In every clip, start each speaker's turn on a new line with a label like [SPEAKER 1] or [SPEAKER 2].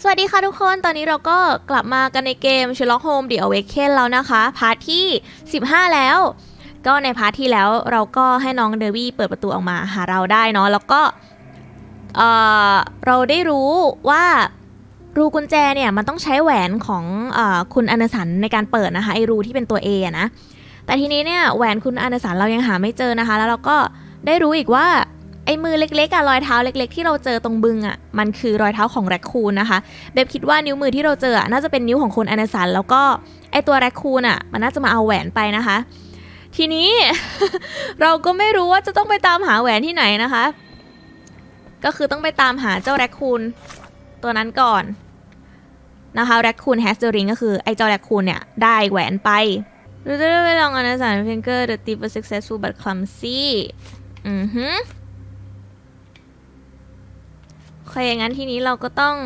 [SPEAKER 1] สวัสดีค่ะทุกคนตอนนี้เราก็กลับมากันในเกม Sherlock Holmes The Awaken แล้วนะคะ พาร์ทที่ 15 แล้ว ก็ในพาร์ทที่แล้วเราก็ให้น้องเดวี่เปิดประตูออกมาหาเราได้เนาะแล้วก็เอ่อเราได้รู้ว่ารูกุญแจเนี่ยมันต้องใช้แหวนของอคุณอนาสันในการเปิดนะคะไอรูที่เป็นตัว A อนะแต่ทีนี้เนี่ยแหวนคุณอนาสันเรายังหาไม่เจอนะคะ แล้วเราก็ได้รู้อีกว่า ไอ้มือเล็กๆอะรอยเท้าเล็ก ๆ ที่เราเจอตรงบึงอะมันคือรอยเท้าของแรคคูนนะคะเบบคิดว่านิ้วมือที่เราเจออะน่าจะเป็นนิ้วของคุณอนาสันแล้วก็ไอตัวแรคคูนอะมันน่าจะมาเอาแหวนไปนะคะ ทีนี้ เราก็ไม่รู้ว่าจะต้องไปตามหาแหวนที่ไหนนะคะ ก็คือต้องไปตามหาเจ้าแรคคูนตัวนั้นก่อนนะคะแรคคูนแฮสเดอริงก็คือไอเจ้าแรคคูนเนี่ยได้แหวนไปเราจะได้ไปลองอนาสันฟิงเกอร์ the tip was successful but clumsy อือฮึ โอเคงั้นทีนี้เราก็ต้อง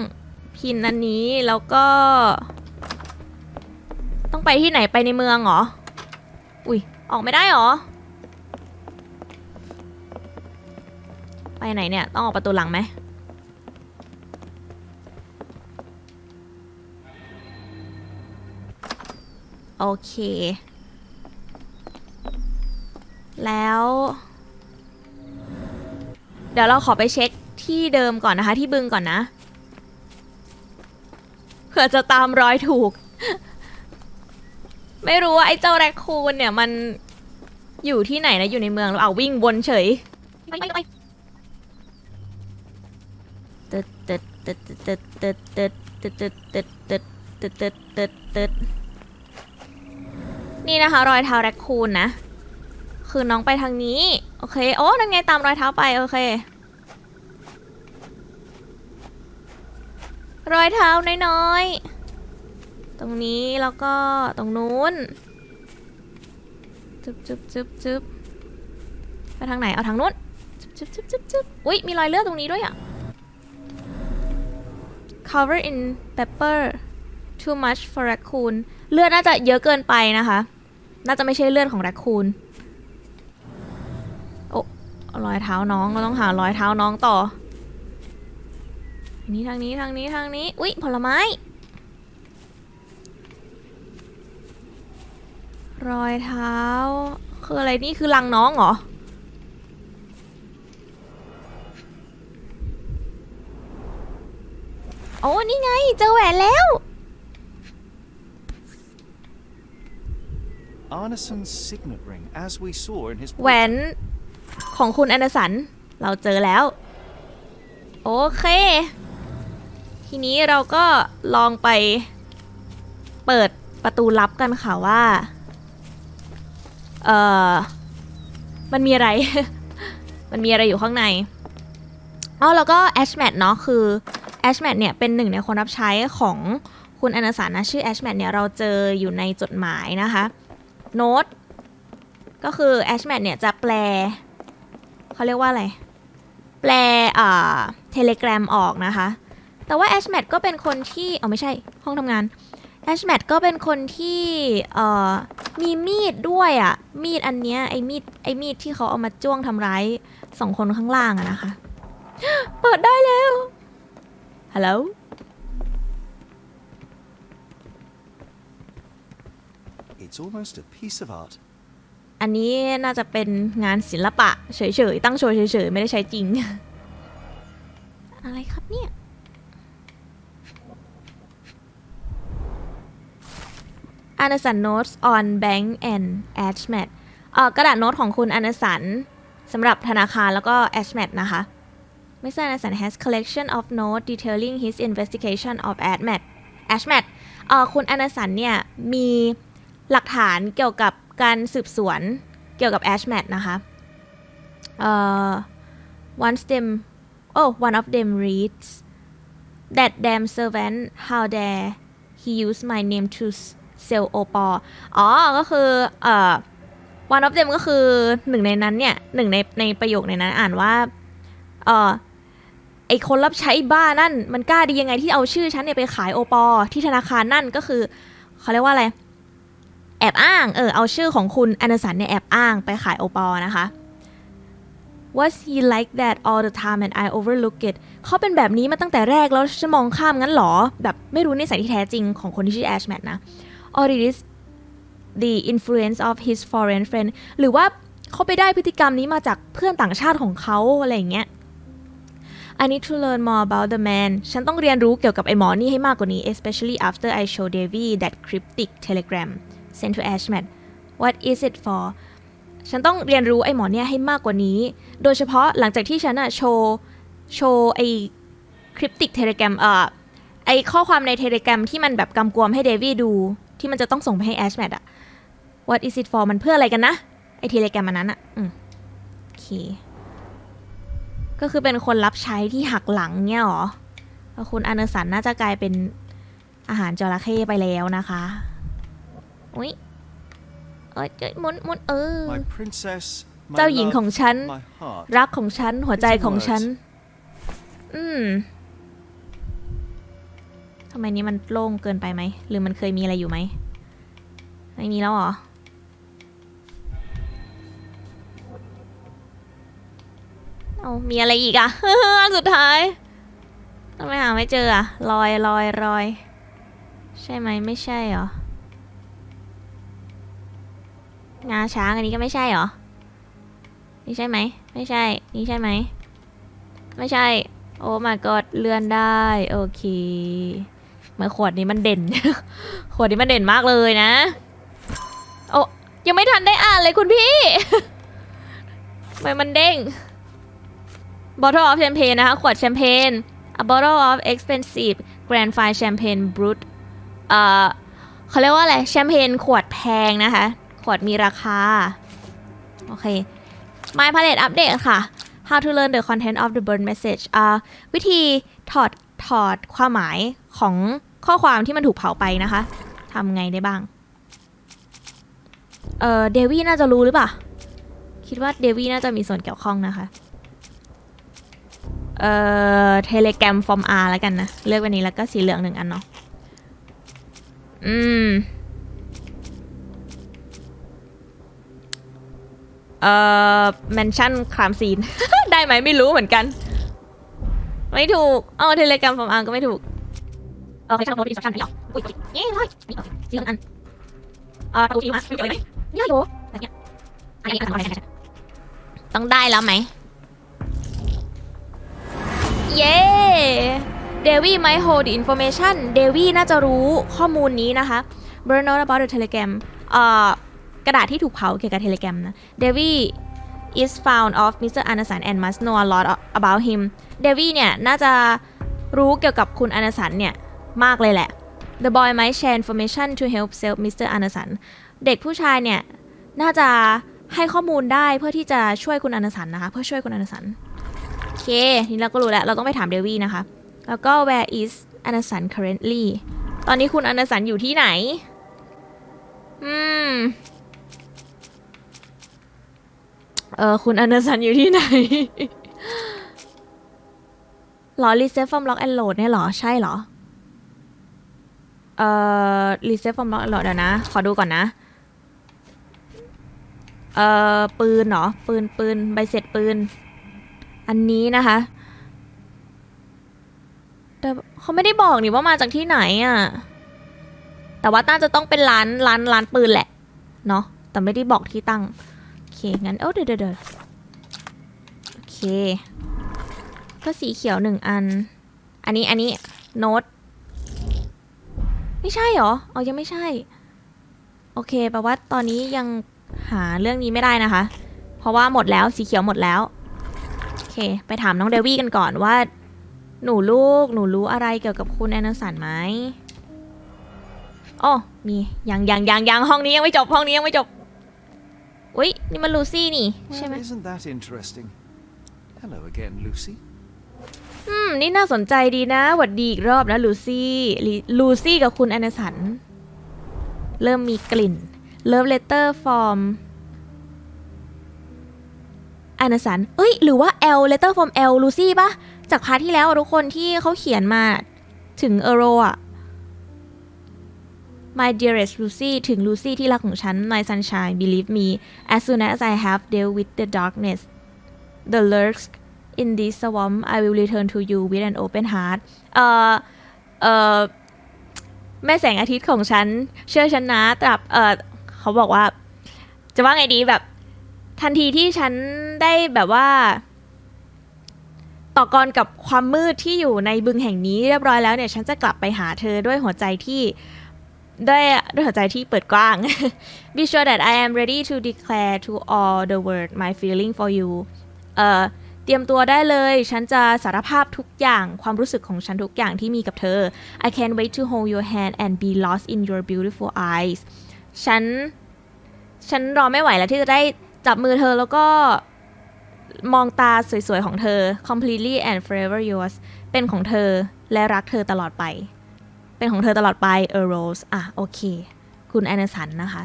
[SPEAKER 1] พินอันนี้แล้วก็ ต้องไปที่ไหนไปในเมืองเหรอ อุ้ยออกไม่ได้เหรอ ไปไหนเนี่ย ต้องออกประตูหลังไหมโอเค แล้ว เดี๋ยวเราขอไปเช็ค ที่เดิมก่อนนะคะ ที่บึงก่อนนะเผื่อจะตามรอยถูก ไม่รู้ว่าไอ้เจ้าแรคคูนเนี่ยมันอยู่ที่ไหนนะอยู่ในเมืองหรือเอาวิ่งวนเฉยตึดตึดตึดตึดตึดตึดตึดตึดตึดตึดตึดตึดตึดตึดนี่นะคะ รอยเท้าแรคคูนนะ คือน้องไปทางนี้ โอเค โอ้นั่นไงตามรอยเท้าไป โอเค รอยเท้าน้อยๆ ตรงนี้แล้วก็ตรงนู้นจึบจึบจึบจึบไปทางไหน เอาทางนู้นจึบจึบจึบจึบจึบอุ้ยมีรอยเลือดตรงนี้ด้วยอะ cover in pepper too much for raccoon เลือดน่าจะเยอะเกินไปนะคะ น่าจะไม่ใช่เลือดของ raccoon โอ้รอยเท้าน้องเราต้องหารอยเท้าน้องต่อ นี้ทางนี้ทางนี้ทางนี้ อุ๊ยผลไม้ รอยเท้า คืออะไรนี่คือลังน้องเหรอ โอ้นี่ไง เจอแหวนแล้ว
[SPEAKER 2] Arneson's signet ring, as we saw in his
[SPEAKER 1] แหวนของคุณแอนเดอร์สัน เราเจอแล้ว โอเค ทีนี้เราก็ลองไปเปิดประตูลับกันค่ะว่าเออมันมีอะไร มันมีอะไรอยู่ข้างในอ๋อแล้วก็แอชแมทเนาะคือแอชแมทเนี่ยเป็นหนึ่งในคนรับใช้ของคุณอนเดอร์สันะชื่อแอชแมทเนี่ยเราเจออยู่ในจดหมายนะคะโน้ตก็คือแอชแมทเนี่ยจะแปลเขาเรียกว่าอะไร แปลอ่าเทเลกรามออกนะคะ แต่ว่าแอชแมทก็เป็นคนที่เอาไม่ใช่ห้องทำงานแอชแมทก็เป็นคนที่เอ่อมีมีดด้วยอะ่ะ มีดอันเนี้ยไอ้มีดไอ้มีดที่เขาเอามาจ้วงทำร้ายสองคนข้างล่างอะนะคะ เปิดได้แล้วฮัลโหล
[SPEAKER 2] It's almost a piece of art.
[SPEAKER 1] อันนี้น่าจะเป็นงานศิลปะเฉยๆ ตั้งโชว์เฉยๆ ไม่ได้ใช้จริง อะไรครับเนี่ย a n น e r s o n Notes on Bank and Ashmat กระดาษโน้ตของคุณอ n น e r s o n สำหรับธนาคารแล้วก็ Ashmat นะคะ Mr. Anderson has collection of notes detailing his investigation of Ashmat Ashmat คุณอ n น e r s o n เนี่ยมีหลักฐานเกี่ยวกับการสืบสวนเกี่ยวกับ Ashmat นะคะเอ่อ one of them oh one of them reads that damn servant how dare he use my name to sell opal อ๋อ ก็คือเอ่อ one of them ก็คือหนึ่งในนั้นเนี่ยหนึ่งในในประโยคในนั้นอ่านว่าเอ่อไอคนรับใช้บ้านั่น มันกล้าดียังไงที่เอาชื่อฉันเนี่ยไปขายโอปอที่ธนาคารนั่นก็คือเขาเรียกว่าอะไร แอบอ้าง เออ เอาชื่อของคุณแอนาสันเนี่ยแอบอ้างไปขายโอปอนะคะ was he like that all the time and I overlook it เขาเป็นแบบนี้มาตั้งแต่แรกแล้วฉันมองข้ามงั้นเหรอ แบบไม่รู้นิสัยที่แท้จริงของคนที่ชื่อแอชแมทนะ or it is the influence of his foreign friend หรือว่าเขาไปได้พฤติกรรมนี้มาจากเพื่อนต่างชาติของเขาอะไรอย่างเงี้ย I need to learn more about the man ฉันต้องเรียนรู้เกี่ยวกับไอ้หมอนี่ให้มากกว่านี้ especially after I show Davy that cryptic telegram sent to Ashmat what is it for ฉันต้องเรียนรู้ไอ้หมอเนี่ยให้มากกว่านี้ โดยเฉพาะหลังจากที่ฉันอะโชว์โชว์ไอ้คริปติกเทเล gram เอ่อไอ้ข้อความในเทเล gram ที่มันแบบกำกวมให้เดวี่ดู ที่มันจะต้องส่งไปให้แอชแมทอะ what is it for มันเพื่ออะไรกันนะ ไอ้เทเล gram มันนั้นอะอืมโอเค ก็คือเป็นคนรับใช้ที่หักหลังเนี่ยหรอแล้วคุณอเนสันน่าจะกลายเป็นอาหารจระเข้ไปแล้วนะคะอุ้ยเอ้ยเอ้ยหมุนหมุนเออ
[SPEAKER 2] My princess, my
[SPEAKER 1] เจ้าหญิง
[SPEAKER 2] love,
[SPEAKER 1] ของฉัน
[SPEAKER 2] my heart.
[SPEAKER 1] รักของฉัน หัวใจของฉัน อืมทำไมนี้มันโล่งเกินไปไหม หรือมันเคยมีอะไรอยู่ไหม ไม่มีแล้วเหรอ เอามีอะไรอีกอะอันสุดท้ายทำไมหาไม่เจออะลอยลอยลอย ใช่ไหมไม่ใช่เหรองาช้างอันนี้ก็ไม่ใช่เหรอ นี่ใช่ไหม ไม่ใช่ นี่ใช่ไหม ไม่ใช่ โอ้ my god เลื่อนได้ โอเค เหมือนขวดนี้มันเด่น ขวดนี้มันเด่นมากเลยนะ โอ้ยังไม่ทันได้อ่านเลยคุณพี่ทำไมมันเด้ง bottle of champagne นะคะ ขวดแชมเปญ a bottle of expensive grand fine champagne brut เอ่อเขาเรียกว่าอะไร แชมเปญขวดแพงนะคะ ขวดมีราคา โอเค My Palette Update ค่ะ How to learn the content of the burn message อ่าวิธีถอดถอดความหมายของ ข้อความที่มันถูกเผาไปนะคะทำไงได้บ้าง เอ่อเดวี่น่าจะรู้หรือเปล่า คิดว่าเดวี่น่าจะมีส่วนเกี่ยวข้องนะคะ เอ่อเทเลแกรมฟอร์ม R แล้วกันนะ เลือกวันนี้แล้วก็สีเหลืองหนึ่งอันเนาะ อืม เอ่อแมนชั่นครามซีน ได้ไหมไม่รู้เหมือนกัน ไม่ถูก เออเทเลกรมฟอร์มอาร์ก็ไม่ถูก เออแมนชั่นโน้ตอินสตรัคชั่นไม่หรออุ้ยเย้เลยนี่สีเหลืองอันเออประตูที่อยู่นะไม่เจอเลยไหมนี่อยู่อะไรเงี้ยอันนี้ก็ทำอะไรกันต้องได้แล้วไหม เย้เดวี่ might hold the information เดวี่น่าจะรู้ข้อมูลนี้นะคะ burn note about the telegram เอ่อกระดาษที่ถูกเผาเกี่ยวกับเทเลแกรมนะ Devi is found of Mr. Anasan and must know a lot about him Devi เนี่ย น่าจะรู้เกี่ยวกับคุณอนาสันเนี่ย มากเลยแหละ The boy might share information to help save Mr. Anasan เด็กผู้ชายเนี่ย น่าจะให้ข้อมูลได้เพื่อที่จะช่วยคุณอนาสันนะคะ เพื่อช่วยคุณอนาสันโอเคนี่เราก็รู้แล้ว เราต้องไปถามเดวี่นะคะ แล้วก็ where is Anasan currently ตอนนี้คุณอนาสันอยู่ที่ไหน อืม เออคุณอนาสันอยู่ที่ไหนหรอ reset from lock and load เนี่ยหรอ ใช่หรอ เอ่อ reset from lock and load เดี๋ยวนะ ขอดูก่อนนะ เอ่อ ปืนเหรอ ปืนปืนใบเสร็จปืน อันนี้นะคะ แต่เขาไม่ได้บอกนี่ว่ามาจากที่ไหนอะ่ะ แต่ว่าน่าจะต้องเป็นร้านร้านร้านปืนแหละ เนาะแต่ไม่ได้บอกที่ตั้ง โอเค งั้น เอ้าเดี๋ยวเดี๋ยวเดี๋ยวโอเค ก็สีเขียวหนึ่งอัน อันนี้อันนี้โน้ต ไม่ใช่เหรอเอายังไม่ใช่ โอเคแปลว่าตอนนี้ยังหาเรื่องนี้ไม่ได้นะคะ เพราะว่าหมดแล้วสีเขียวหมดแล้ว โอเค ไปถามน้องเดวี่กันก่อนว่า หนูลูกหนูรู้อะไรเกี่ยวกับคุณแอนเดอร์สันไหมอ๋อมียังยังยังยังห้องนี้ยังไม่จบห้องนี้ยังไม่จบอุ๊ยนี่มันลูซี่นี่ใช่ไหม
[SPEAKER 2] isn't that interesting? Hello again, Lucy.
[SPEAKER 1] อืม นี่น่าสนใจดีนะ หวัดดีอีกรอบนะลูซี่ลูซี่กับคุณแอนสัน เริ่มมีกลิ่น Love Letter from แอนเดอร์สัน เอ้ย หรือว่า L Letter from L ลูซี่ปะจากพาร์ทที่แล้วทุกคนที่เขาเขียนมาถึงเอโรอะ My dearest Lucy ถึง Lucy ที่รักของฉัน My sunshine believe me as soon as I have dealt with the darkness the lurks in this swamp I will return to you with an open heart เอ่อเอ่อแม่แสงอาทิตย์ของฉัน เชื่อฉันนะตราบเอ่อเขาบอกว่า จะว่าไงดีแบบ ทันทีที่ฉันได้แบบว่า ต่อกรกับความมืดที่อยู่ในบึงแห่งนี้เรียบร้อยแล้วเนี่ย ฉันจะกลับไปหาเธอด้วยหัวใจที่ด้วยด้วยหัวใจที่เปิดกว้าง Be sure that I am ready to declare to all the world my feeling for you เอ่อ เตรียมตัวได้เลย ฉันจะสารภาพทุกอย่างความรู้สึกของฉันทุกอย่างที่มีกับเธอ I can't wait to hold your hand and be lost in your beautiful eyes ฉัน ฉันรอไม่ไหวแล้วที่จะได้จับมือเธอแล้วก็มองตาสวยๆ ของเธอ completely and forever yours เป็นของเธอและรักเธอตลอดไป เป็นของเธอตลอดไปเออโรสอะ โอเค คุณแอนเดอร์สันนะคะ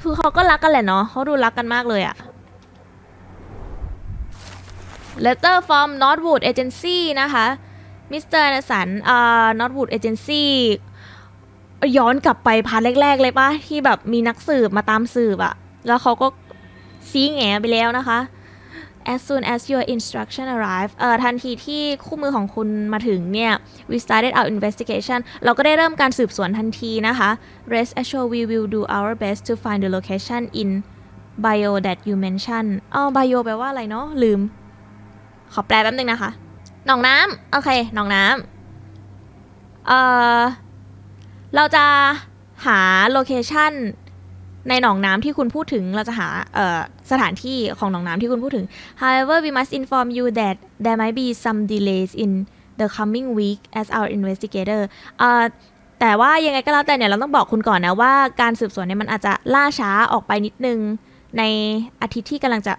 [SPEAKER 1] คือเขาก็รักกันแหละเนาะเขาดูรักกันมากเลยอะ letter from Northwood Agency นะคะมิสเตอร์นสันเอ่า Northwood Agency ย้อนกลับไปพาร์ทแรก ๆ เลยปะที่แบบมีนักสืบมาตามสืบอะแล้วเขาก็ซีแงไปแล้วนะคะ as soon as your instruction arrive เอ่อทันทีที่คู่มือของคุณมาถึงเนี่ย we started our investigation เราก็ได้เริ่มการสืบสวนทันทีนะคะ rest assured we will do our best to find the location in bio that you mention อ๋อ bio แปลว่าอะไรเนาะลืม ขอแปลแป๊บนึงนะคะ หนองน้ำโอเค หนองน้ำเอ่อ เราจะหาโลเคชันในหนองน้ำที่คุณพูดถึง เราจะหาเอ่อสถานที่ของหนองน้ำที่คุณพูดถึง However we must inform you that there might be some delays in the coming week as our investigator เอ่อแต่ว่ายังไงก็แล้วแต่เนี่ยเราต้องบอกคุณก่อนนะว่าการสืบสวนเนี่ยมันอาจจะล่าช้าออกไปนิดนึง ในอาทิตย์ที่กำลังจะ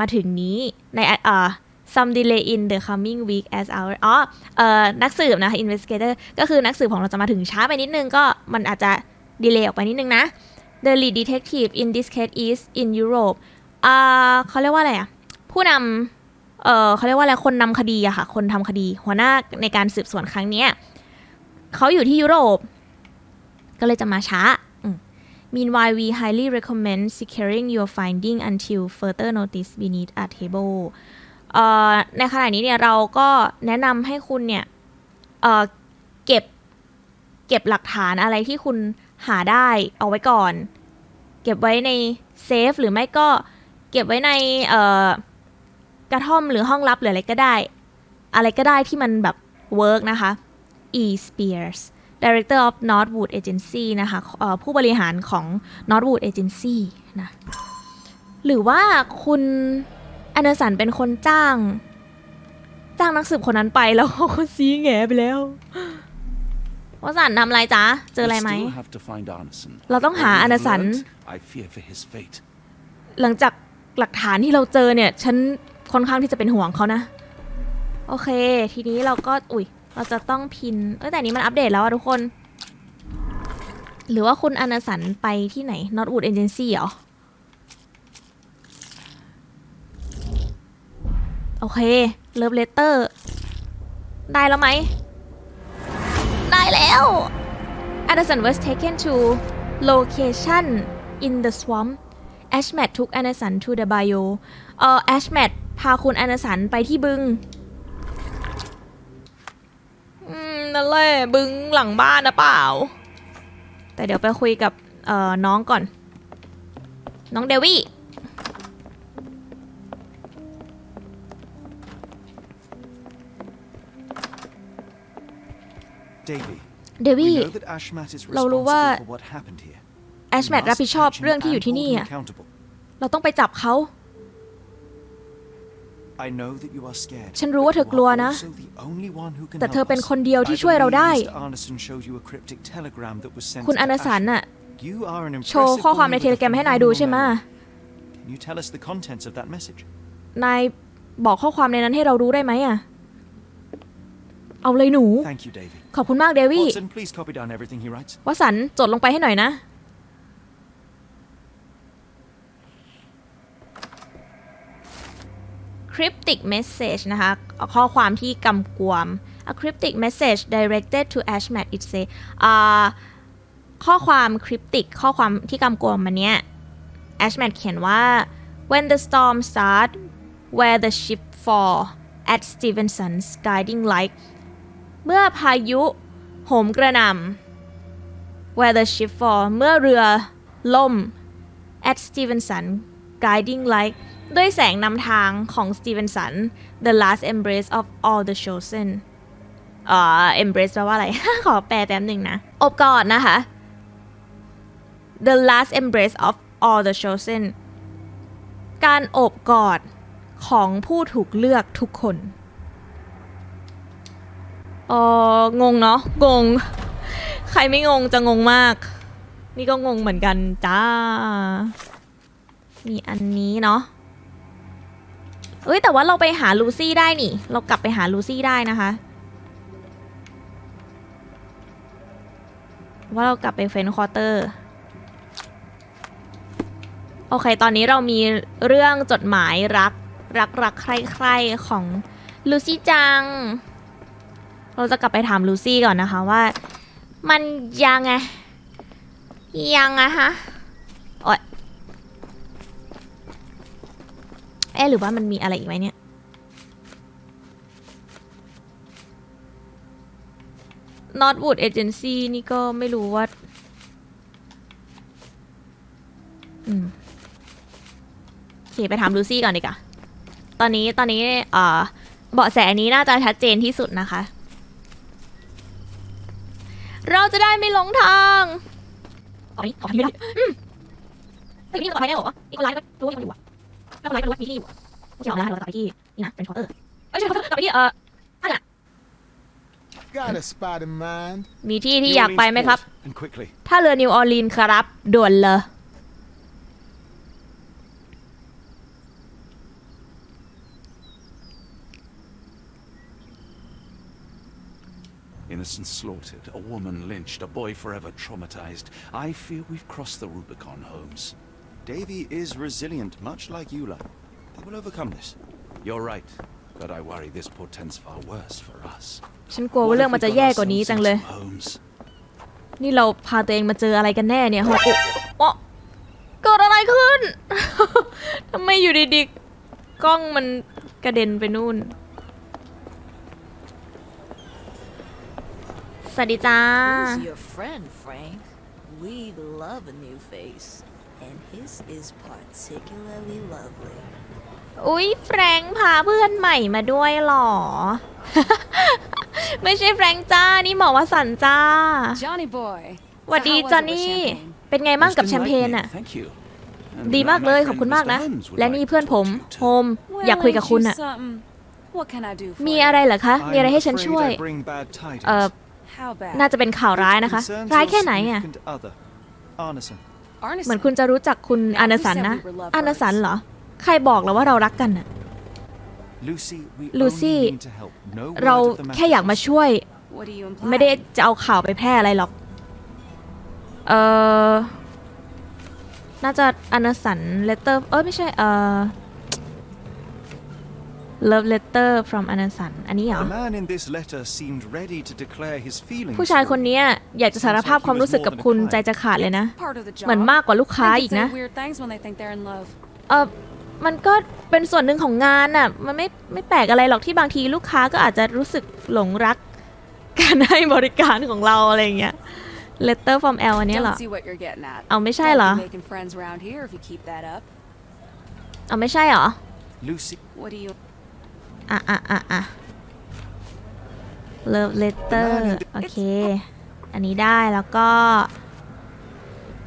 [SPEAKER 1] มาถึงนี้ในเอ่อ some delay in the coming week as our อ๋อเอ่อนักสืบนะคะ investigator ก็คือนักสืบของเราจะมาถึงช้าไปนิดนึงก็มันอาจจะดีเลย์ออกไปนิดนึงนะ the lead detective in this case is in Europe อ่าเขาเรียกว่าอะไรอะ ผู้นำเอ่อเขาเรียกว่าอะไร คนนำคดีอะค่ะ คนทำคดี หัวหน้าในการสืบสวนครั้งนี้เขาอยู่ที่ยุโรป ก็เลยจะมาช้า Meanwhile we highly recommend securing your finding until further notice beneath a table ในขณะนี้เนี่ยเราก็แนะนำให้คุณเนี่ยเเก็บเก็บหลักฐานอะไรที่คุณหาได้เอาไว้ก่อน เก็บไว้ในเซฟหรือไม่ก็เก็บไว้ในกระท่อมหรือห้องลับหรืออะไรก็ได้ อะไรก็ได้ที่มันแบบเวิร์กนะคะ E Spears Director of Northwood Agency นะคะผู้บริหารของ Northwood Agency นะ หรือว่าคุณ นเดอร์สันเป็นคนจ้าง จ้างนักสืบคนนั้นไปแล้วเขาก็ซีแงไปแล้ววสันทำอะไรจ๊ะ เจออะไรไหม
[SPEAKER 2] We still have to find Arneson.
[SPEAKER 1] เราต้องหา
[SPEAKER 2] What
[SPEAKER 1] อ
[SPEAKER 2] we've
[SPEAKER 1] นาสัน
[SPEAKER 2] learnt, I fear for his fate.
[SPEAKER 1] หลังจากหลักฐานที่เราเจอเนี่ย ฉันค่อนข้างที่จะเป็นห่วงเขานะ โอเค ทีนี้เราก็ อุ้ย เราจะต้องพิน เอ้ยแต่อันนี้มันอัปเดตแล้วอะทุกคน หรือว่าคุณอนาสันไปที่ไหน Northwood Agency เหรอ โอเค เลิฟเลเตอร์ ได้แล้วไหม ได้แล้ว Anderson was taken to location in the swamp Ashmat took Anderson to the bio เอ่อ Ashmat พาคุณ Anderson ไปที่บึง อืม นั่นแหละ บึงหลังบ้านนะเปล่า แต่เดี๋ยวไปคุยกับ เอ่อ น้องก่อน น้องเดวี่ เดวี่
[SPEAKER 2] we know that Ashmat is
[SPEAKER 1] เรารู้ว่า
[SPEAKER 2] responsible for what happened here.
[SPEAKER 1] แอชแมท
[SPEAKER 2] We
[SPEAKER 1] รับ
[SPEAKER 2] must
[SPEAKER 1] ผิดชอบ
[SPEAKER 2] catch him
[SPEAKER 1] เรื่องที่อยู่
[SPEAKER 2] and
[SPEAKER 1] ที่
[SPEAKER 2] hold
[SPEAKER 1] นี่
[SPEAKER 2] him
[SPEAKER 1] อะ
[SPEAKER 2] accountable.
[SPEAKER 1] เราต้องไปจับเขา
[SPEAKER 2] I know that you are scared,
[SPEAKER 1] ฉันรู้ว่า
[SPEAKER 2] but
[SPEAKER 1] เธอกลัว
[SPEAKER 2] you are
[SPEAKER 1] นะ
[SPEAKER 2] also the only one who can
[SPEAKER 1] แต่เธอ
[SPEAKER 2] help
[SPEAKER 1] เป็น
[SPEAKER 2] us.
[SPEAKER 1] คนเดียวที่
[SPEAKER 2] I
[SPEAKER 1] ช่วยเรา
[SPEAKER 2] believe
[SPEAKER 1] ได้
[SPEAKER 2] Mr. Arneson showed you a cryptic telegram that was sent
[SPEAKER 1] คุณ
[SPEAKER 2] to
[SPEAKER 1] อนาสัน
[SPEAKER 2] Ashmat.
[SPEAKER 1] น่ะ
[SPEAKER 2] You are an
[SPEAKER 1] โชว์
[SPEAKER 2] impressive
[SPEAKER 1] ข้อความใน
[SPEAKER 2] woman
[SPEAKER 1] เท
[SPEAKER 2] with
[SPEAKER 1] เล
[SPEAKER 2] a
[SPEAKER 1] แกรมให้นายดู
[SPEAKER 2] phenomenal
[SPEAKER 1] ใช่ไหม
[SPEAKER 2] memory. Can you tell us the contents of that message?
[SPEAKER 1] นายบอกข้อความในนั้นให้เรารู้ได้ไหมอะ เอาเลยหนู
[SPEAKER 2] Thank you, Davy.
[SPEAKER 1] ขอบคุณมากเดวี่
[SPEAKER 2] Watson, please copy down everything he writes.
[SPEAKER 1] วสันต์จดลงไปให้หน่อยนะ cryptic message นะคะเอาข้อความที่กำกวม a cryptic message directed to Ashmat it say อ่าข้อความ cryptic ข้อความที่กำกวมมันเนี้ย Ashmat เขียนว่า when the storm start where the ship fall at Stevenson's guiding light เมื่อพายุโหมกระหน่ำ where the ship fall เมื่อเรือล่ม at Stevenson guiding light ด้วยแสงนำทางของ Stevenson the last embrace of all the chosen เอ่อ embrace แปลว่าอะไร ขอแปลแป๊บหนึ่งนะ อบกอดนะคะ the last embrace of all the chosen การโอบกอดของผู้ถูกเลือกทุกคน เอองงเนาะงง ใครไม่งงจะงงมาก นี่ก็งงเหมือนกันจ้า มีอันนี้เนาะเอ้ยแต่ว่าเราไปหาลูซี่ได้นี่ เรากลับไปหาลูซี่ได้นะคะ ว่าเรากลับไปเฟนคอร์เตอร์ โอเค ตอนนี้เรามีเรื่องจดหมายรัก รักรักใครใครๆของลูซี่จัง เราจะกลับไปถามลูซี่ก่อนนะคะว่า มันยังไง ยังไงฮะโอ๊ยเอ๊ะหรือว่ามันมีอะไรอีกไหมเนี่ย Northwood Agency นี่ก็ไม่รู้ว่า อืมโอเคไปถามลูซี่ก่อนดีกว่า ตอนนี้ตอนนี้เอ่อเบาะแสนี้น่าจะชัดเจนที่สุดนะคะ เราจะได้ไม่หลงทางอ๋อนี่ขอไม่ได้อืมเฮ้ยนี่ต่อไปแน่เหรออีกคนไลฟ์ก็รู้ว่ามีคนอยู่อะแล้วคนไลฟ์ก็รู้ว่ามีที่อยู่อะโอเคเอาละเราต่อไปที่นี่นะเป็นชอเตอร์เอ้ยไม่ใช่ต่อไปที่เอ่อ
[SPEAKER 3] Got a spot in mind.
[SPEAKER 1] มีที่ที่
[SPEAKER 2] New
[SPEAKER 1] อยากไป
[SPEAKER 2] Orleans
[SPEAKER 1] ไหมครับ
[SPEAKER 2] port, And quickly.
[SPEAKER 1] ถ้าเรือนิวออร์ลีนครับด่วนเลย
[SPEAKER 2] Innocent slaughtered, a woman lynched, a boy forever traumatized. I fear we've crossed the Rubicon, Holmes.
[SPEAKER 4] Davy is resilient, much like Eula. They will overcome this.
[SPEAKER 2] You're right, but I worry this portends far worse for us.
[SPEAKER 1] ฉันกลัวว่าเรื่องมันจะแย่กว่านี้จังเลย
[SPEAKER 2] Holmes.
[SPEAKER 1] นี่เราพาตัวเองมาเจออะไรกันแน่เนี่ยฮอกุโอะเกิดอะไรขึ้น ทำไมอยู่ดีๆกล้องมันกระเด็นไปนู่น สวัสดีจ้า
[SPEAKER 5] Who's your friend, Frank? We love a new face, and his is particularly lovely.
[SPEAKER 1] อุ๊ยแฟรงค์พาเพื่อนใหม่มาด้วยเหรอ ไม่ใช่แฟรงค์จ้า นี่หมอวสันต์จ้า
[SPEAKER 6] Johnny boy.
[SPEAKER 1] หวัดดี
[SPEAKER 6] So how was
[SPEAKER 1] จอ
[SPEAKER 6] it
[SPEAKER 1] ห์น
[SPEAKER 6] with
[SPEAKER 1] นี่
[SPEAKER 6] champagne?
[SPEAKER 1] เป็นไงบ้าง
[SPEAKER 2] Most
[SPEAKER 1] กับแชมเปญ
[SPEAKER 2] enlightening,
[SPEAKER 1] อะ
[SPEAKER 2] Thank you. And
[SPEAKER 1] ดี
[SPEAKER 2] now
[SPEAKER 1] มาก
[SPEAKER 2] my
[SPEAKER 1] เลย
[SPEAKER 2] friend
[SPEAKER 1] ขอบคุณมาก
[SPEAKER 2] Mr.
[SPEAKER 1] นะ
[SPEAKER 2] Holmes would
[SPEAKER 1] และ
[SPEAKER 2] like
[SPEAKER 1] นี่
[SPEAKER 2] to
[SPEAKER 1] เพื่อนผม
[SPEAKER 2] talk to you
[SPEAKER 1] โฮ
[SPEAKER 2] too.
[SPEAKER 1] ม
[SPEAKER 6] Well,
[SPEAKER 1] อยากคุยกับ
[SPEAKER 6] ain't
[SPEAKER 1] คุณ
[SPEAKER 6] you
[SPEAKER 1] อะ
[SPEAKER 6] something? What can I do for
[SPEAKER 1] มี
[SPEAKER 6] you?
[SPEAKER 1] อะไรเหรอคะ มีอะไรให้ฉัน
[SPEAKER 4] I'm
[SPEAKER 1] ช่วย
[SPEAKER 4] afraid I bring bad tidings.
[SPEAKER 1] เอ่อ
[SPEAKER 6] How bad?
[SPEAKER 1] น่าจะเป็นข่าวร้ายนะคะ
[SPEAKER 4] Concerns
[SPEAKER 1] ร้าย
[SPEAKER 4] your
[SPEAKER 1] แค่ไหนอะ
[SPEAKER 4] significant other, Arneson.
[SPEAKER 6] Arneson.
[SPEAKER 1] เหมือนคุณจะรู้จักคุณ
[SPEAKER 6] Now,
[SPEAKER 1] อานา
[SPEAKER 6] who
[SPEAKER 1] สัน
[SPEAKER 6] said
[SPEAKER 1] นะ
[SPEAKER 6] we were lovers?
[SPEAKER 1] อานาสันเหรอ ใครบอกเราว่าเรารักกันน่ะ
[SPEAKER 4] Lucy, we
[SPEAKER 1] Lucy,
[SPEAKER 4] only mean to help. No
[SPEAKER 1] เรา
[SPEAKER 4] word of the
[SPEAKER 1] แค่อยากมา
[SPEAKER 4] matter.
[SPEAKER 1] ช่วย
[SPEAKER 6] What do you imply?
[SPEAKER 1] ไม่ได้จะเอาข่าวไปแพร่อะไรหรอก เออน่าจะอานาสันเลตเตอร์ เออไม่ใช่ เออ love letter from อานาสันอันนี้เหรอ
[SPEAKER 4] The man in this letter seemed ready to declare his feelings.
[SPEAKER 1] ผู้ชาย
[SPEAKER 4] for
[SPEAKER 1] คน
[SPEAKER 4] you.
[SPEAKER 1] เนี้ยอยากจะสารภาพความรู้สึกกับคุณใจจะขาดเลยนะ
[SPEAKER 6] It's part of the job.
[SPEAKER 1] เหมือนมากกว่าลูกค้า
[SPEAKER 6] They
[SPEAKER 1] อีก
[SPEAKER 6] can
[SPEAKER 1] นะ
[SPEAKER 6] say weird things when they think they're in love.
[SPEAKER 1] เออมันก็เป็นส่วนหนึ่งของงานน่ะ มันไม่ไม่แปลกอะไรหรอกที่บางทีลูกค้าก็อาจจะรู้สึกหลงรัก การให้บริการของเราอะไรอย่างเงี้ย letter from L อันเนี้ยเหรอ
[SPEAKER 6] Don't see what you're getting at.
[SPEAKER 1] เอาไม่ใช่
[SPEAKER 6] Won't
[SPEAKER 1] เหรอ
[SPEAKER 6] be making friends around here if you keep that up.
[SPEAKER 1] เอาไม่ใช่เหรอ
[SPEAKER 4] Lucy,
[SPEAKER 6] What do you?
[SPEAKER 1] อะอะอะอะ love letter โอเค อันนี้ได้แล้วก็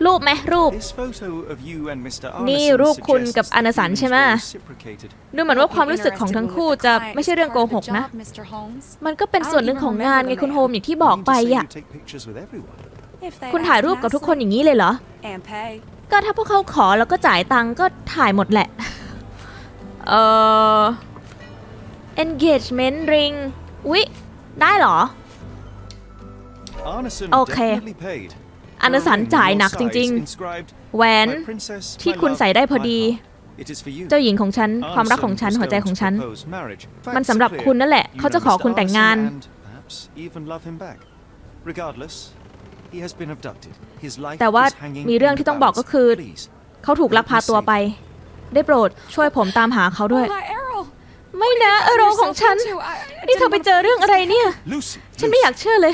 [SPEAKER 1] รูปไหมรูป
[SPEAKER 4] this photo of you and Mr.
[SPEAKER 1] นี่
[SPEAKER 4] Arneson
[SPEAKER 1] รูปคุณ
[SPEAKER 4] suggests
[SPEAKER 1] กับ
[SPEAKER 4] the
[SPEAKER 1] อานาสัน
[SPEAKER 4] feelings
[SPEAKER 1] ใช่ไหม
[SPEAKER 4] were reciprocated.
[SPEAKER 1] ดูเหมือนว่าความรู้สึกของทั้งคู่จะไม่ใช่เรื่องโกหกนะ
[SPEAKER 6] Mr. Holmes.
[SPEAKER 1] มันก็เป็นส่วนหนึ่งของงานไงคุณโฮมอย่างที่บอก
[SPEAKER 4] You
[SPEAKER 1] ไป
[SPEAKER 4] mean to say
[SPEAKER 1] อะ
[SPEAKER 4] you take pictures with everyone?
[SPEAKER 6] If they
[SPEAKER 1] คุณถ่าย
[SPEAKER 6] ask
[SPEAKER 1] รูปกับทุกคน
[SPEAKER 6] nicely
[SPEAKER 1] อย่างนี้เลยเหรอ
[SPEAKER 6] and pay.
[SPEAKER 1] ก็ถ้าพวกเขาขอแล้วก็จ่ายตังค์ก็ถ่ายหมดแหละ เอ่อ engagement ring อุ๊ย ได้เหรอ
[SPEAKER 4] Arneson
[SPEAKER 1] Okay.
[SPEAKER 4] definitely paid.
[SPEAKER 1] อานาสัน
[SPEAKER 4] For a ring
[SPEAKER 1] จ่าย
[SPEAKER 4] your
[SPEAKER 1] หนักจ
[SPEAKER 4] size
[SPEAKER 1] ริง
[SPEAKER 4] inscribed,
[SPEAKER 1] ๆแหวน
[SPEAKER 4] "My princess,
[SPEAKER 1] ที่
[SPEAKER 4] my
[SPEAKER 1] คุณ
[SPEAKER 4] love,
[SPEAKER 1] ใส่ได้พอ
[SPEAKER 4] my
[SPEAKER 1] ดี
[SPEAKER 4] heart. It is for you."
[SPEAKER 1] เจ้าหญิงของฉัน ความรัก
[SPEAKER 4] Arneson
[SPEAKER 1] ของฉัน
[SPEAKER 4] was
[SPEAKER 1] หัวใจ
[SPEAKER 4] going
[SPEAKER 1] ของ
[SPEAKER 4] to
[SPEAKER 1] ฉัน
[SPEAKER 4] propose marriage.
[SPEAKER 1] มัน
[SPEAKER 4] Facts
[SPEAKER 1] สำหรับ
[SPEAKER 4] are clear.
[SPEAKER 1] คุณนั่นแหละ
[SPEAKER 4] You
[SPEAKER 1] เขาจะ
[SPEAKER 4] know
[SPEAKER 1] ขอ
[SPEAKER 4] Mr.
[SPEAKER 1] คุณแต่งงาน
[SPEAKER 4] Arneson and perhaps even love him back. Regardless, he has been abducted. His life
[SPEAKER 1] แต่ว่า
[SPEAKER 4] is hanging
[SPEAKER 1] มีเรื่อง
[SPEAKER 4] in
[SPEAKER 1] ที่ต้องบอก
[SPEAKER 4] balance.
[SPEAKER 1] ก็คือ
[SPEAKER 4] Please,
[SPEAKER 1] เขาถูกลักพาตัวไป ได้โปรดช่วยผมตามหาเขาด้วย
[SPEAKER 6] Oh, my Errol!
[SPEAKER 1] ไม่นะเออโรของฉัน
[SPEAKER 6] Yourself into- I- I
[SPEAKER 1] นี่เธอ
[SPEAKER 6] didn't
[SPEAKER 1] ไป
[SPEAKER 6] want
[SPEAKER 1] เจอเรื่องอะไรเนี่ย
[SPEAKER 2] Lucy.
[SPEAKER 1] ฉันไม่อยากเชื่อเลย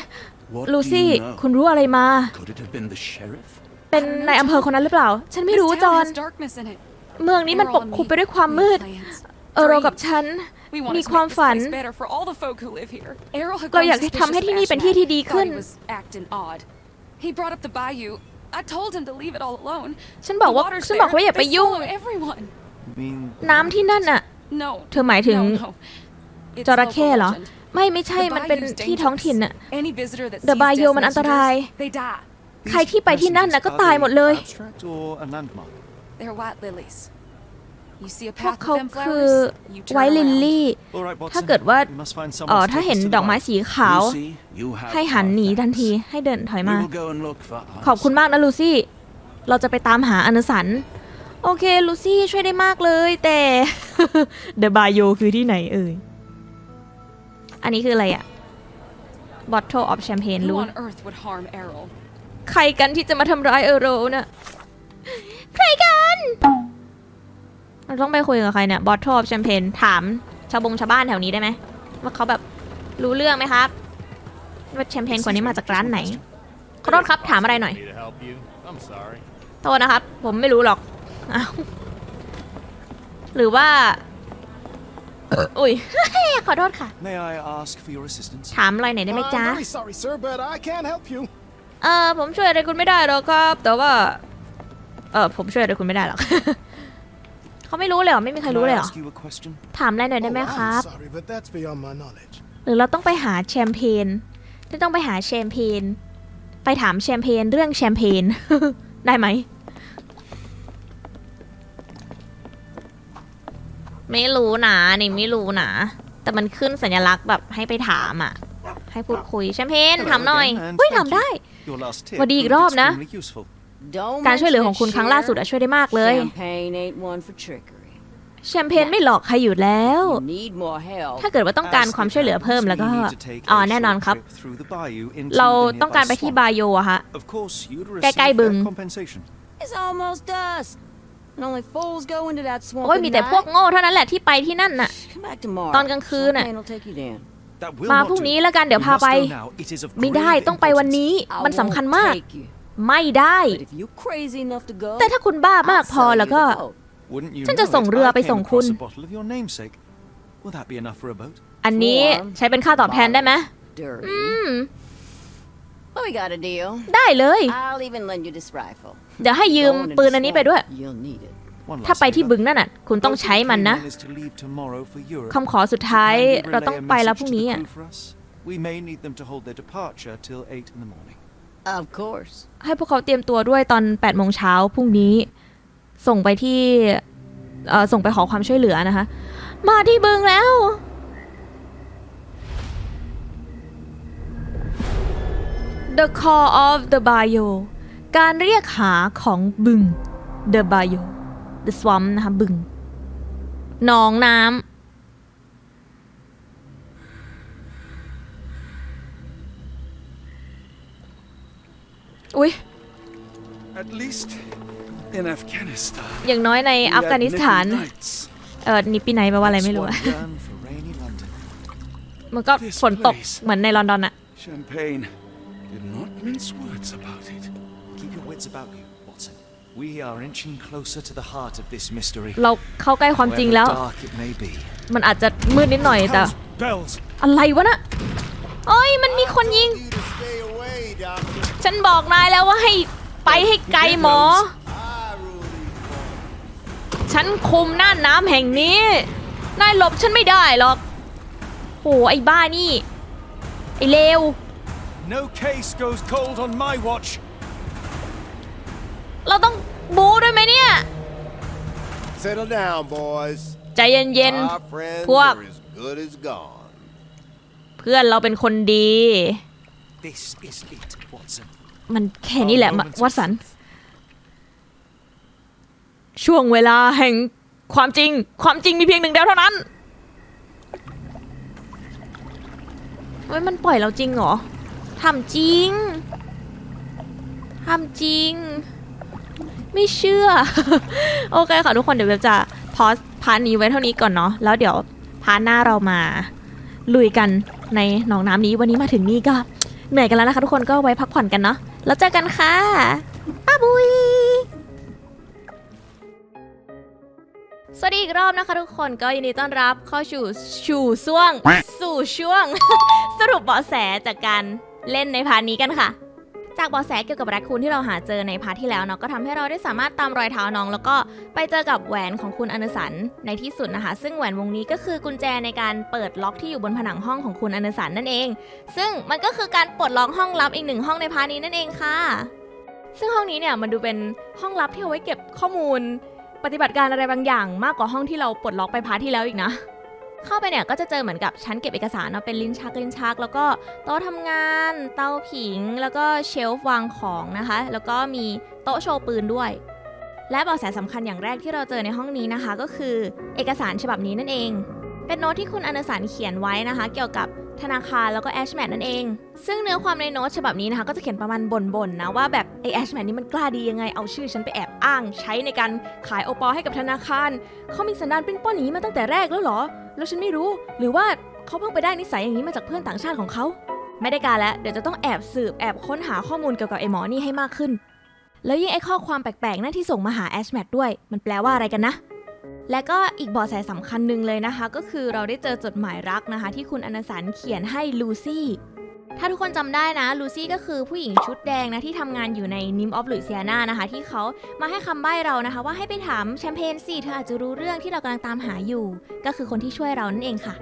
[SPEAKER 2] What
[SPEAKER 1] ลู
[SPEAKER 2] do
[SPEAKER 1] ซี่
[SPEAKER 2] you know?
[SPEAKER 1] คุณรู้อะไรมา
[SPEAKER 2] Could it have been the sheriff?
[SPEAKER 1] เป็นนายอำเภอคนนั้นหรือเปล่า ฉันไม่
[SPEAKER 6] This
[SPEAKER 1] รู้จ
[SPEAKER 6] town
[SPEAKER 1] อน
[SPEAKER 6] has darkness in it.
[SPEAKER 1] เมืองนี้มันปกคลุมไปด้วยความมืด
[SPEAKER 6] We had plans,
[SPEAKER 1] เออโรกับฉัน
[SPEAKER 6] We
[SPEAKER 1] มี
[SPEAKER 6] wanted to
[SPEAKER 1] ความ
[SPEAKER 6] make this
[SPEAKER 1] ฝัน
[SPEAKER 6] place better for all the folk who live here. Errol had
[SPEAKER 1] เรา
[SPEAKER 6] grown
[SPEAKER 1] อยากให้ทำให้
[SPEAKER 6] suspicious
[SPEAKER 1] ที่นี่
[SPEAKER 6] of
[SPEAKER 1] เป็นที่ที่ดี
[SPEAKER 6] Ashmat.
[SPEAKER 1] ขึ้น
[SPEAKER 6] Thought he was acting odd. He brought up the bayou. I told him to leave it all alone.
[SPEAKER 1] ฉันบอก
[SPEAKER 6] The
[SPEAKER 1] ว่า
[SPEAKER 6] water's
[SPEAKER 1] ฉันบอก
[SPEAKER 6] there.
[SPEAKER 1] ว่าอย่าไป
[SPEAKER 6] They
[SPEAKER 1] ยุ่ง
[SPEAKER 6] swallow everyone.
[SPEAKER 4] You mean
[SPEAKER 1] น้ำที่นั่นน่ะ
[SPEAKER 6] No.
[SPEAKER 1] เธอหมายถึง
[SPEAKER 6] no, no. It's
[SPEAKER 1] จระเข้
[SPEAKER 6] local
[SPEAKER 1] เหรอ
[SPEAKER 6] legend.
[SPEAKER 1] ไม่ไม่ใช่
[SPEAKER 6] The
[SPEAKER 1] มันเป็น
[SPEAKER 6] bayou's
[SPEAKER 1] ที่ท้องถิ่นน่ะ
[SPEAKER 6] dangerous. Any visitor that
[SPEAKER 1] The
[SPEAKER 6] sees
[SPEAKER 1] bayou
[SPEAKER 6] death
[SPEAKER 1] มันอันตราย
[SPEAKER 6] messengers, they die.
[SPEAKER 1] ใครที่ไปที่นั่นน่ะก็ตายหมดเลย
[SPEAKER 4] abstract or a landmark?
[SPEAKER 6] They're white lilies. You see a
[SPEAKER 1] พวก
[SPEAKER 6] path
[SPEAKER 1] เขา
[SPEAKER 6] with them
[SPEAKER 1] คือ
[SPEAKER 6] flowers, you turn
[SPEAKER 1] ไวท์ลิน
[SPEAKER 6] around.
[SPEAKER 1] ลี่
[SPEAKER 4] All right, Watson.
[SPEAKER 1] ถ้าเกิดว่า
[SPEAKER 4] We must find
[SPEAKER 1] เอ๋อ
[SPEAKER 4] someone to
[SPEAKER 1] ถ้า
[SPEAKER 4] take
[SPEAKER 1] เห็น
[SPEAKER 4] us to the
[SPEAKER 1] ดอกไม้
[SPEAKER 4] bayou.
[SPEAKER 1] สีขาว
[SPEAKER 2] Lucy, you have
[SPEAKER 1] ให้หัน
[SPEAKER 2] our
[SPEAKER 1] หนี
[SPEAKER 2] thanks.
[SPEAKER 1] ทันทีให้เดินถอย
[SPEAKER 2] We
[SPEAKER 1] มา
[SPEAKER 2] will go and look for
[SPEAKER 1] ขอบคุณมากนะลูซี่ เราจะไปตามหาอนุสัน โอเคลูซี่ช่วยได้มากเลยแต่ The Bio คือที่ไหนเอ่ย อันนี้คืออะไรอะ Bottle of Champagne
[SPEAKER 6] Who
[SPEAKER 1] รู้
[SPEAKER 6] on earth would harm Errol?
[SPEAKER 1] ใครกันที่จะมาทำร้ายเออโรน่ะใครกัน เราต้องไปคุยกับใครเนี่ย Bottle of Champagne ถามชาวบงชาวบ้านแถวนี้ได้ไหม ว่าเขาแบบรู้เรื่องไหมครับ ว่าแชมเปญขวดนี้มาจากร้านไหนขอโทษครับถามอะไรหน่อย
[SPEAKER 7] Me to help you? I'm sorry.
[SPEAKER 1] โทษนะครับ ผมไม่รู้หรอก อ้าวหรือว่า อุ้ย ขอโทษค่ะ
[SPEAKER 4] May I ask for your assistance?
[SPEAKER 1] ถามอะไรหน่อยได้ไหม
[SPEAKER 3] I'm
[SPEAKER 1] จ๊ะ
[SPEAKER 3] very sorry, sir, but I can't help you.
[SPEAKER 1] เออผมช่วยอะไรคุณไม่ได้หรอกครับ แต่ว่า เออผมช่วยอะไรคุณไม่ได้หรอก เขาไม่รู้เลยเหรอ ไม่มีใคร
[SPEAKER 4] Can
[SPEAKER 1] รู้
[SPEAKER 4] I
[SPEAKER 1] เลยเหรอ
[SPEAKER 4] ask you a question?
[SPEAKER 1] ถามอะไรหน่อยได้ไหม
[SPEAKER 3] Oh,
[SPEAKER 1] ค
[SPEAKER 3] I'm
[SPEAKER 1] รับ
[SPEAKER 3] sorry, but that's beyond my knowledge.
[SPEAKER 1] หรือเราต้องไปหาแชมเปญจะต้องไปหาแชมเปญ ไปถามแชมเปญเรื่องแชมเปญ ได้ไหม ไม่รู้นะนี่ไม่รู้นะแต่มันขึ้นสัญลักษณ์แบบให้ไปถามอะ ให้พูดคุยแชมเปญ
[SPEAKER 4] Hello
[SPEAKER 1] ถามหน่อย
[SPEAKER 4] again, and
[SPEAKER 1] เฮ้ย
[SPEAKER 4] thank
[SPEAKER 1] ถามได้
[SPEAKER 4] Your last tip
[SPEAKER 1] สวัสดีอีก
[SPEAKER 4] proved
[SPEAKER 1] รอบนะ
[SPEAKER 4] extremely useful.
[SPEAKER 5] Don't
[SPEAKER 1] การช่วยเหลือของ
[SPEAKER 5] mention
[SPEAKER 1] คุณ
[SPEAKER 5] it,
[SPEAKER 1] ครั้งล่าสุด
[SPEAKER 5] Cher.
[SPEAKER 1] อะช่วยได้มากเลย
[SPEAKER 5] Champagne ain't one for trickery.
[SPEAKER 1] แชมเปญไม่หลอกใครอยู่แล้ว
[SPEAKER 5] You need more help.
[SPEAKER 1] ถ้าเกิดว่าต้องการ
[SPEAKER 4] As
[SPEAKER 1] ความ
[SPEAKER 4] it
[SPEAKER 1] ช่วยเหลือเพิ่ม
[SPEAKER 4] happens,
[SPEAKER 1] แล้วก็
[SPEAKER 4] we need to take a
[SPEAKER 1] อ๋อ แน่นอน
[SPEAKER 4] short
[SPEAKER 1] ครับ
[SPEAKER 4] trip through the bayou into
[SPEAKER 1] เรา
[SPEAKER 4] the
[SPEAKER 1] ต้องการ
[SPEAKER 4] nearby
[SPEAKER 1] ไปที่
[SPEAKER 4] swamp.
[SPEAKER 1] บาโยอะฮะ
[SPEAKER 4] Of course, you'd
[SPEAKER 1] ใกล้
[SPEAKER 4] receive
[SPEAKER 1] ๆบึง
[SPEAKER 4] fair compensation.
[SPEAKER 5] It's almost dusk. And only fools go into that swamp
[SPEAKER 1] โอ้ย
[SPEAKER 5] at
[SPEAKER 1] มีแต่พวก
[SPEAKER 5] night.
[SPEAKER 1] โง่เท่านั้นแหละที่ไปที่นั่นน่ะ
[SPEAKER 5] Come back tomorrow.
[SPEAKER 1] ตอนกลางคืนน่ะ
[SPEAKER 5] Champagne will take you down.
[SPEAKER 4] That will
[SPEAKER 1] มา
[SPEAKER 4] not
[SPEAKER 1] พรุ่ง
[SPEAKER 4] do.
[SPEAKER 1] นี้แล้วกันเดี๋ยว
[SPEAKER 4] We
[SPEAKER 1] พา
[SPEAKER 4] must
[SPEAKER 1] ไป
[SPEAKER 4] go now. It is of
[SPEAKER 1] ไม่ได้
[SPEAKER 4] grave
[SPEAKER 1] ต้องไปวัน
[SPEAKER 4] importance.
[SPEAKER 1] นี้
[SPEAKER 5] I
[SPEAKER 1] มันสำคัญ
[SPEAKER 5] won't
[SPEAKER 1] มาก
[SPEAKER 5] take you.
[SPEAKER 1] ไม่ได้
[SPEAKER 5] But if you're crazy enough to go,
[SPEAKER 1] แต่ถ้าคุณบ้ามาก
[SPEAKER 5] I'll
[SPEAKER 1] พอ
[SPEAKER 5] sell
[SPEAKER 1] แล้ว
[SPEAKER 5] you
[SPEAKER 1] ก็
[SPEAKER 5] the boat.
[SPEAKER 4] Wouldn't you
[SPEAKER 1] ฉันจะ
[SPEAKER 4] know
[SPEAKER 1] ส่ง
[SPEAKER 4] it,
[SPEAKER 1] เรือ
[SPEAKER 4] I
[SPEAKER 1] ไป
[SPEAKER 4] came
[SPEAKER 1] ส่ง
[SPEAKER 4] across
[SPEAKER 1] คุณ
[SPEAKER 4] a bottle of your namesake. Will that be enough for a boat?
[SPEAKER 1] อันนี้ใช้เป็นค่าตอบแทนได้ไหม
[SPEAKER 5] Dirty.
[SPEAKER 1] อืม
[SPEAKER 5] But we got a deal.
[SPEAKER 1] ได้เลย
[SPEAKER 5] I'll even lend you this rifle.
[SPEAKER 1] เดี๋ยวให้ยืม
[SPEAKER 5] Going into
[SPEAKER 1] ปืนอันนี้ไปด้วย
[SPEAKER 5] swamp, You'll need it.
[SPEAKER 4] One
[SPEAKER 1] ถ้า
[SPEAKER 4] last
[SPEAKER 1] ไปที่
[SPEAKER 4] favor.
[SPEAKER 1] บึงนั่นน่ะ คุณต้องใช้มันนะ
[SPEAKER 4] Boat we came on is to leave tomorrow for Europe.
[SPEAKER 1] คำขอสุดท้าย
[SPEAKER 4] Kindly relay
[SPEAKER 1] เราต้อง
[SPEAKER 4] a
[SPEAKER 1] ไปแล้ว
[SPEAKER 4] message
[SPEAKER 1] พรุ่ง
[SPEAKER 4] to the
[SPEAKER 1] นี้อะ
[SPEAKER 4] crew for us. We may need them to hold their departure till 8 in the morning.
[SPEAKER 5] Of course.
[SPEAKER 1] ให้พวกเขาเตรียมตัวด้วยตอน8โมงเช้าพรุ่งนี้ ส่งไปที่เอ่อส่งไปขอความช่วยเหลือนะคะ มาที่บึงแล้ว The Call of the Bayou การเรียกหาของบึง The Bayou The Swamp นะคะบึงหนองน้ำอุ๊ย
[SPEAKER 2] At least in Afghanistan.
[SPEAKER 1] อย่างน้อยใน
[SPEAKER 2] we had
[SPEAKER 1] อัฟกานิสถาน
[SPEAKER 2] nippy nights.
[SPEAKER 1] เออนิปปีไหนแปลว่าอะไรไม่รู้
[SPEAKER 4] One
[SPEAKER 1] อะ
[SPEAKER 4] yearn for rainy London.
[SPEAKER 1] มันก็ฝนตกเหมือนในลอนดอนอะ
[SPEAKER 2] Champagne did not mince words about it.
[SPEAKER 4] Keep your wits about you, Watson. We are inching closer to the heart of this mystery.
[SPEAKER 1] เราเข้าใกล้ความจริงแล้ว
[SPEAKER 4] However dark it may be.
[SPEAKER 1] มันอาจจะมืดนิดหน่อยแต่
[SPEAKER 4] bells.
[SPEAKER 1] อะไรวะน่ะโอ้ย มันมีคนยิง
[SPEAKER 3] You to stay away, doctor.
[SPEAKER 1] ฉันบอกนายแล้วว่าให้ไปให้ไกลหมอ
[SPEAKER 3] I rule these
[SPEAKER 1] ฉันคุมน่านน้ำแห่งนี้ นายหลบฉันไม่ได้หรอกโหไอ้บ้านี่ ไอ้เลว
[SPEAKER 4] No case goes cold on my watch.
[SPEAKER 1] เราต้องบูด้วยไหมเนี่ย
[SPEAKER 8] Settle down, boys.
[SPEAKER 1] ใจเย็น
[SPEAKER 8] Our friends
[SPEAKER 1] Puak.
[SPEAKER 8] are as good as gone.
[SPEAKER 1] ๆ เพื่อนเราเป็นคนดี
[SPEAKER 4] This is it, Watson.
[SPEAKER 1] มันแค่นี้แหละมะวัตสัน ช่วงเวลาแห่งความจริง ความจริงมีเพียงหนึ่งเดียวเท่านั้นเฮ้ยมันปล่อยเราจริงเหรอ ทำจริงทำจริง ไม่เชื่อ โอเคค่ะทุกคนเดี๋ยวเว็บจะพอสพาร์ทนี้ไว้เท่านี้ก่อนเนาะแล้วเดี๋ยวพาร์ทหน้าเรามา ลุยกันในหนองน้ำนี้วันนี้มาถึงนี่ก็เหนื่อยกันแล้วนะคะทุกคนก็ไว้พักผ่อนกันเนาะแล้วเจอกันค่ะป้าบุยสวัสดีอีกรอบนะคะทุกคนก็ยินดีต้อนรับเข้าสู่สู่ช่วง สู่ช่วง สรุปเบาะแสจากการ เล่นในพาร์ทนี้กันค่ะ จากเบาะแสเกี่ยวกับแรคคูนที่เราหาเจอในพาร์ทที่แล้วเนาะก็ทำให้เราได้สามารถตามรอยเท้าน้อง แล้วก็ไปเจอกับแหวนของคุณอนุสันในที่สุดนะคะ ซึ่งแหวนวงนี้ก็คือกุญแจในการเปิดล็อกที่อยู่บนผนังห้องของคุณอนุสันนั่นเอง ซึ่งมันก็คือการปลดล็อกห้องลับอีกหนึ่งห้องในพาร์ทนี้นั่นเองค่ะ ซึ่งห้องนี้เนี่ยมันดูเป็นห้องลับที่เอาไว้เก็บข้อมูล ปฏิบัติการอะไรบางอย่าง มากกว่าห้องที่เราปลดล็อกไปพาร์ทที่แล้วอีกนะ เข้าไปเนี่ยก็จะเจอเหมือนกับชั้นเก็บเอกสารเนาะเป็นลิ้นชักลิ้นชัก แล้วก็โต๊ะทำงาน เตาผิง แล้วก็เชลฟ์วางของนะคะ แล้วก็มีโต๊ะโชว์ปืนด้วย และเบาะแสสำคัญอย่างแรกที่เราเจอในห้องนี้นะคะ ก็คือเอกสารฉบับนี้นั่นเอง เป็นโน้ตที่คุณอนุสารเขียนไว้นะคะ เกี่ยวกับธนาคารแล้วก็แอชแมทนั่นเอง ซึ่งเนื้อความในโน้ตฉบับนี้นะคะ ก็จะเขียนประมาณบ่นๆนะว่าแบบไอแอชแมทนี้มันกล้าดียังไงเอาชื่อฉันไปแอบอ้าง ใช้ในการขายโอปอลให้กับธนาคารเขามีสันดานเป็นป้อนอย่างนี้มาตั้งแต่แรกแล้วเหรอ แล้วฉันไม่รู้ หรือว่าเขาเพิ่งไปได้นิสัยอย่างนี้มาจากเพื่อนต่างชาติของเขา ไม่ได้การแล้ว เดี๋ยวจะต้องแอบสืบแอบค้นหาข้อมูลเกี่ยวกับไอหมอนี่ให้มากขึ้น แล้วยิ่งไอข้อความแปลกๆนั่นที่ส่งมาหาแอชแมทด้วย มันแปลว่าอะไรกันนะ และก็อีกเบาะแสสำคัญหนึ่งเลยนะคะ ก็คือเราได้เจอจดหมายรักนะคะ ที่คุณอนัสันเขียนให้ลูซี่ ถ้าทุกคนจำได้นะลูซี่ก็คือผู้หญิงชุดแดงนะที่ทำงานอยู่ในนิมออฟลุยเซียนานะคะ ที่เขามาให้คำใบ้เรานะคะ ว่าให้ไปถามแชมเปญสิเธออาจจะรู้เรื่องที่เรากำลังตามหาอยู่ ก็คือคนที่ช่วยเรานั่นเองค่ะ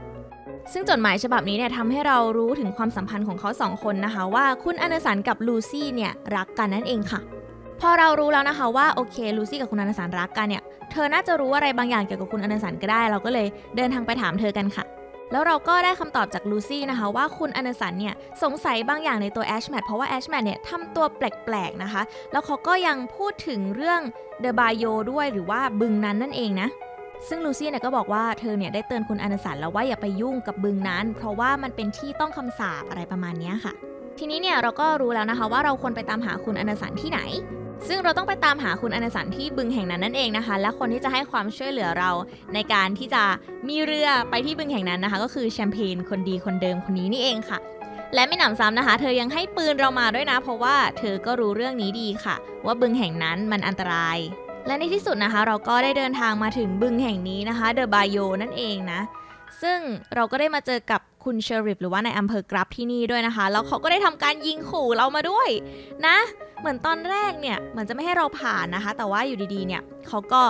[SPEAKER 1] ซึ่งจดหมายฉบับนี้เนี่ยทำให้เรารู้ถึงความสัมพันธ์ของเขาสองคนนะคะ ว่าคุณอนสันกับลูซี่เนี่ยรักกันนั่นเองค่ะ พอเรารู้แล้วนะคะว่าโอเคลูซี่กับคุณอนสันรักกันเนี่ยเธอน่าจะรู้อะไรบางอย่างเกี่ยวกับคุณอนสันก็ได้ เราก็เลยเดินทางไปถามเธอกันค่ะ แล้วเราก็ได้คำตอบจากลูซี่นะคะว่าคุณอนสันเนี่ยสงสัยบางอย่างในตัวแอชแมทเพราะว่าแอชแมทเนี่ยทำตัวแปลกๆนะคะ แล้วเขาก็ยังพูดถึงเรื่องเดอะบายโยด้วยหรือว่าบึงนั้นนั่นเองนะซึ่งลูซี่เนี่ยก็บอกว่าเธอเนี่ยได้เตือนคุณอนสันแล้วว่าอย่าไปยุ่งกับบึงนั้น เพราะว่ามันเป็นที่ต้องคำสาปอะไรประมาณนี้ค่ะ ทีนี้เนี่ยเราก็รู้แล้วนะคะว่าเราควรไปตามหาคุณอนสันที่ไหน ซึ่งเราต้องไปตามหาคุณอนาสันที่บึงแห่งนั้นนั่นเองนะคะ และคนที่จะให้ความช่วยเหลือเราในการที่จะมีเรือไปที่บึงแห่งนั้นนะคะ ก็คือแชมเปญคนดีคนเดิมคนนี้นี่เองค่ะ และไม่หนำซ้ำนะคะ เธอยังให้ปืนเรามาด้วยนะ เพราะว่าเธอก็รู้เรื่องนี้ดีค่ะ ว่าบึงแห่งนั้นมันอันตราย และในที่สุดนะคะ เราก็ได้เดินทางมาถึงบึงแห่งนี้นะคะเดอะบายโยนั่นเองนะซึ่งเราก็ได้มาเจอกับ คุณเชอริฟหรือว่าในอำเภอกรับที่นี่ด้วยนะคะ แล้วเขาก็ได้ทำการยิงขู่เรามาด้วยนะ เหมือนตอนแรกเนี่ยเหมือนจะไม่ให้เราผ่านนะคะ แต่ว่าอยู่ดีๆเนี่ยเขาก็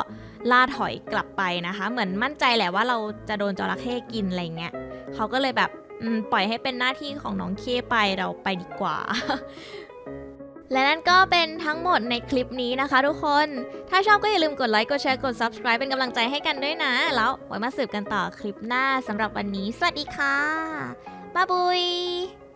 [SPEAKER 1] ล่าถอยกลับไปนะคะ เหมือนมั่นใจแหละว่าเราจะโดนจระเข้กินอะไรเงี้ยเขาก็เลยแบบอืมปล่อยให้เป็นหน้าที่ของน้องเคไปเราไปดีกว่า และนั่นก็เป็นทั้งหมดในคลิปนี้นะคะทุกคน ถ้าชอบก็อย่าลืมกดไลค์ กดแชร์ กด subscribe เป็นกำลังใจให้กันด้วยนะ แล้วไว้มาสืบกันต่อคลิปหน้าสำหรับวันนี้ สวัสดีค่ะ บ๊ายบาย